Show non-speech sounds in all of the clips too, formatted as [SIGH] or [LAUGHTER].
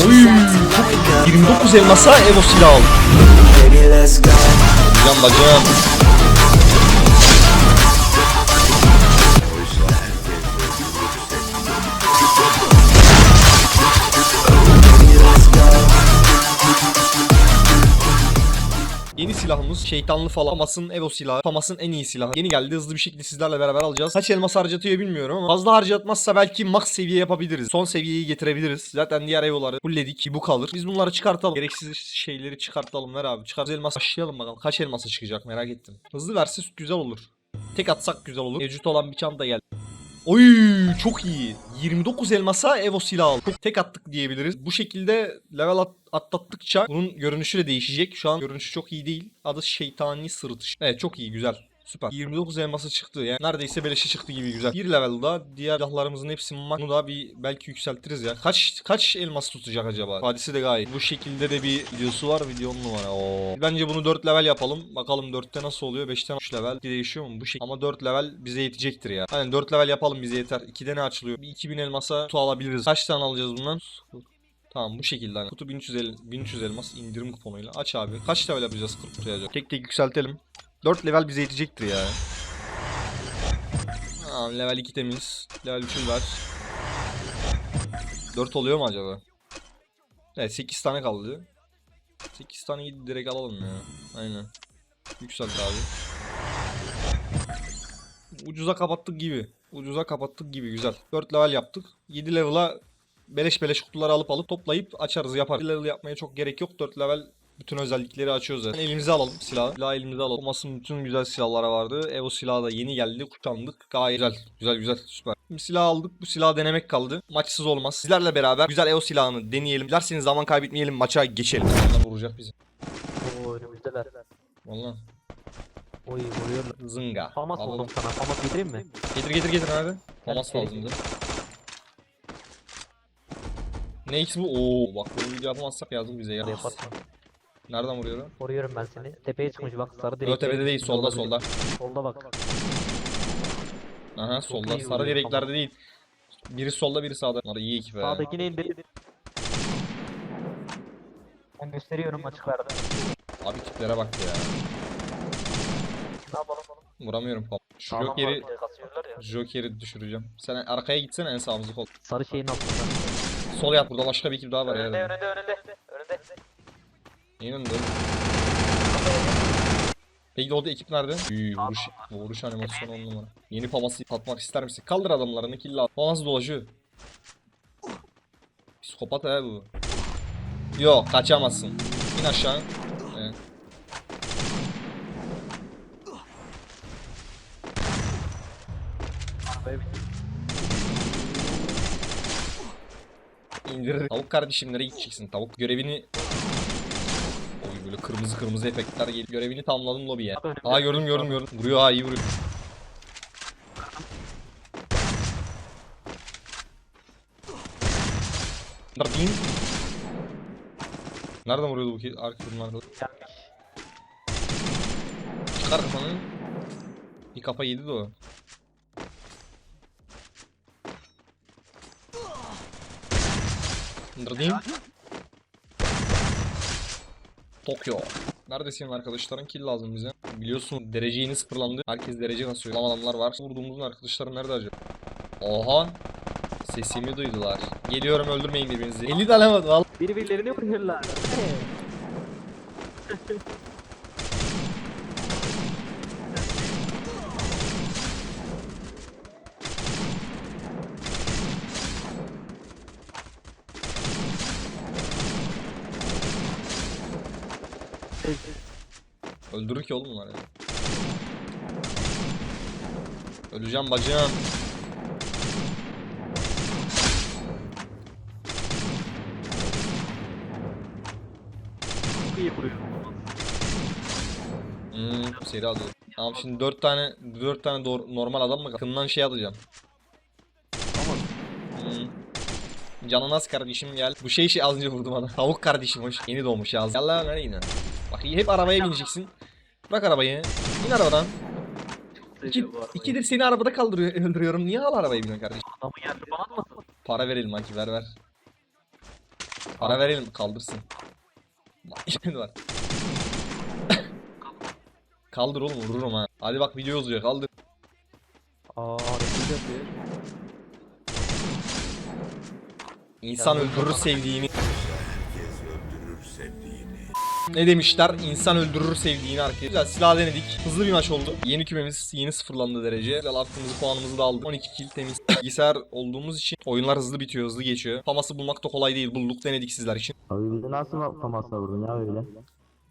Oy, 29 elmasa Evo silah al. Baby, let's silahımız şeytanlı falan. Famas'ın Evo silahı. Famas'ın en iyi silahı. Yeni geldi. Hızlı bir şekilde sizlerle beraber alacağız. Kaç elmas harcatıyor bilmiyorum ama fazla harcatmazsa belki max seviye yapabiliriz. Son seviyeyi getirebiliriz. Zaten diğer Evo'ları fullledik. Bu kalır. Biz bunları çıkartalım. Gereksiz şeyleri çıkartalım. Ver abi. Çıkar elmas başlayalım bakalım. Kaç elmasa çıkacak merak ettim. Hızlı verse güzel olur. Tek atsak güzel olur. Mevcut olan bir çanta geldi. Oy çok iyi. 29 elmasa Evo silah al. Çok tek attık diyebiliriz. Bu şekilde level at- atlattıkça bunun görünüşü de değişecek. Şu an görünüşü çok iyi değil. Adı şeytani sırıtış. Evet çok iyi güzel. Süper. 29 elması çıktı yani. Neredeyse beleşe çıktı gibi güzel. Bir level daha diğer silahlarımızın hepsini bunu da bir belki yükseltiriz ya. Kaç kaç elmas tutacak acaba? Hadisi de gayet. Bu şekilde de bir videosu var. Videonun numara. Oo. Bence bunu 4 level yapalım. Bakalım 4'te nasıl oluyor? 5'ten 3 level. Değişiyor mu bu şey? Ama 4 level bize yetecektir ya. Aynen 4 level yapalım bize yeter. 2'de ne açılıyor? Bir 2000 elmasa kutu alabiliriz. Kaç tane alacağız bundan? Tamam bu şekilde hani. Kutu 1350, 1300 elmas indirim kuponuyla. Aç abi. Kaç level yapacağız 40 kutuya? Tek tek yükseltelim. 4 level bize yetecektir ya. Tamam level 2 temiz. Level 3'ü ver. 4 oluyor mu acaba? Evet 8 tane kaldı. 8 tane gidip direkt alalım ya. Aynen. Yükselt abi. Ucuza kapattık gibi. Ucuza kapattık gibi güzel. 4 level yaptık. 7 level'a beleş beleş kutuları alıp alıp toplayıp açarız yaparız. 1 level yapmaya çok gerek yok. 4 level bütün özellikleri açıyoruz zaten. Elimize alalım silahı. Silahı elimize alalım. Thomas'ın bütün güzel silahları vardı. Evo silahı da yeni geldi. Kuşandık. Gayet güzel. Güzel güzel. Süper. Şimdi silah aldık. Bu silahı denemek kaldı. Maçsız olmaz. Sizlerle beraber güzel Evo silahını deneyelim. Dilerseniz zaman kaybetmeyelim. Maça geçelim. Onlar vuracak bizi. Oo önümüzdeler. Valla. Oy vuruyorlar. Zınga. Famas Alalım. buldum sana. Famas getireyim mi? Getir getir getir abi. Famas şey- lazımdı. Ne X bu? Oo bak bu video yapamazsak yazdım bize ya. Yaparsın. Nereden vuruyorum? Koruyorum ben seni. Tepeye çıkmış bak sarı direk. Yok tepede değil solda solda. Solda bak. Aha solda. iyi Sarı vuruyor, direklerde tamam. değil. Biri solda biri sağda. Bunlar iyi ekip be. Sağdakini indir. Ben gösteriyorum açıklarda. Abi tiplere bak ya. Ne yapalım? Vuramıyorum falan. Şu Sağlam Joker'i var, kasıyorlar ya. Joker'i düşüreceğim. Sen arkaya gitsene en sağımızı kol. Sarı şeyin altında. Sol yap burada başka bir ekip daha var Önünde ya. önünde önünde. Önünde? Peki o da ekip nerede? Üy, vuruş, vuruş animasyonu on numara. Yeni paması tatmak ister misin? Kaldır adamlarını kill al. O nasıl dolaşıyor? Psikopat he bu. Yok kaçamazsın. İn aşağı. Evet. İndir. Tavuk kardeşim nereye gideceksin? Tavuk görevini... Kırmızı kırmızı efektler geliyor. Görevini tamamladım lobiye. Aa gördüm gördüm gördüm. Vuruyor ha iyi vuruyor. Bin. Nereden vuruyordu bu ki? Arka bunlar. Gelmiş. Çıkar kafanı. Bir kafa yedi de o. Neredeyim? Tokyo. Neredesin arkadaşların? Kill lazım bize. Biliyorsun derece yeni sıfırlandı. Herkes derece kasıyor. Lan adamlar var. Vurduğumuzun arkadaşları nerede acaba? Oha. Sesimi duydular. Geliyorum öldürmeyin birbirinizi. 50 tane var. Vallahi. Birbirlerini vuruyorlar. [LAUGHS] Öldürür ki oğlum bunlar ya. Öleceğim bacım. Çok iyi vuruyor. Hmm, seri alıyor. Tamam şimdi 4 tane 4 tane doğru, normal adam mı? Kından şey alacağım. Ama Hmm. Cananaz kardeşim gel. Bu şey şey az önce vurdum adam. Tavuk kardeşim hoş. Yeni doğmuş ya. Gel lan nereye yine? Bak hep arabaya bineceksin. Bırak arabayı. İn arabadan. İki, ikidir seni arabada kaldırıyor, [LAUGHS] öldürüyorum. Niye hala arabaya biniyorsun kardeşim? Adamı yendi falan mı? Para verelim Haki ver ver. Para verelim kaldırsın. Vay, [LAUGHS] var. Kaldır oğlum vururum ha. Hadi bak video uzuyor kaldır. Aa. İnsan öldürür sevdiğini. Ne demişler? İnsan öldürür sevdiğini arkadaşlar. Güzel silah denedik. Hızlı bir maç oldu. Yeni kümemiz yeni sıfırlandı derece. Güzel arttığımızı puanımızı da aldık. 12 kill temiz. [LAUGHS] Bilgisayar olduğumuz için oyunlar hızlı bitiyor, hızlı geçiyor. Faması bulmak da kolay değil. Bulduk denedik sizler için. Abi nasıl famasla vurdun ya öyle?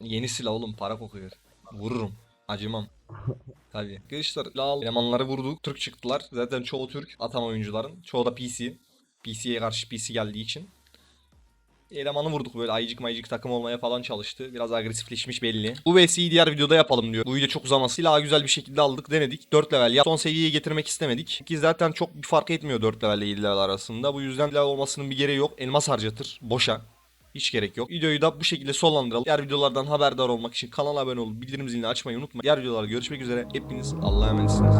Yeni silah oğlum para kokuyor. Vururum. Acımam. [LAUGHS] Tabii. Arkadaşlar lal elemanları vurduk. Türk çıktılar. Zaten çoğu Türk. Atan oyuncuların. Çoğu da PC. PC'ye karşı PC geldiği için. Elemanı vurduk böyle ayıcık mayıcık takım olmaya falan çalıştı. Biraz agresifleşmiş belli. Bu VS'yi diğer videoda yapalım diyor. Bu video çok uzaması. Silahı güzel bir şekilde aldık denedik. 4 level ya. Son seviyeye getirmek istemedik. Ki zaten çok bir fark etmiyor 4 level ile 7 level arasında. Bu yüzden level olmasının bir gereği yok. Elmas harcatır. Boşa. Hiç gerek yok. Videoyu da bu şekilde sonlandıralım. Diğer videolardan haberdar olmak için kanala abone olup bildirim zilini açmayı unutmayın. Diğer videolarda görüşmek üzere. Hepiniz Allah'a emanetsiniz.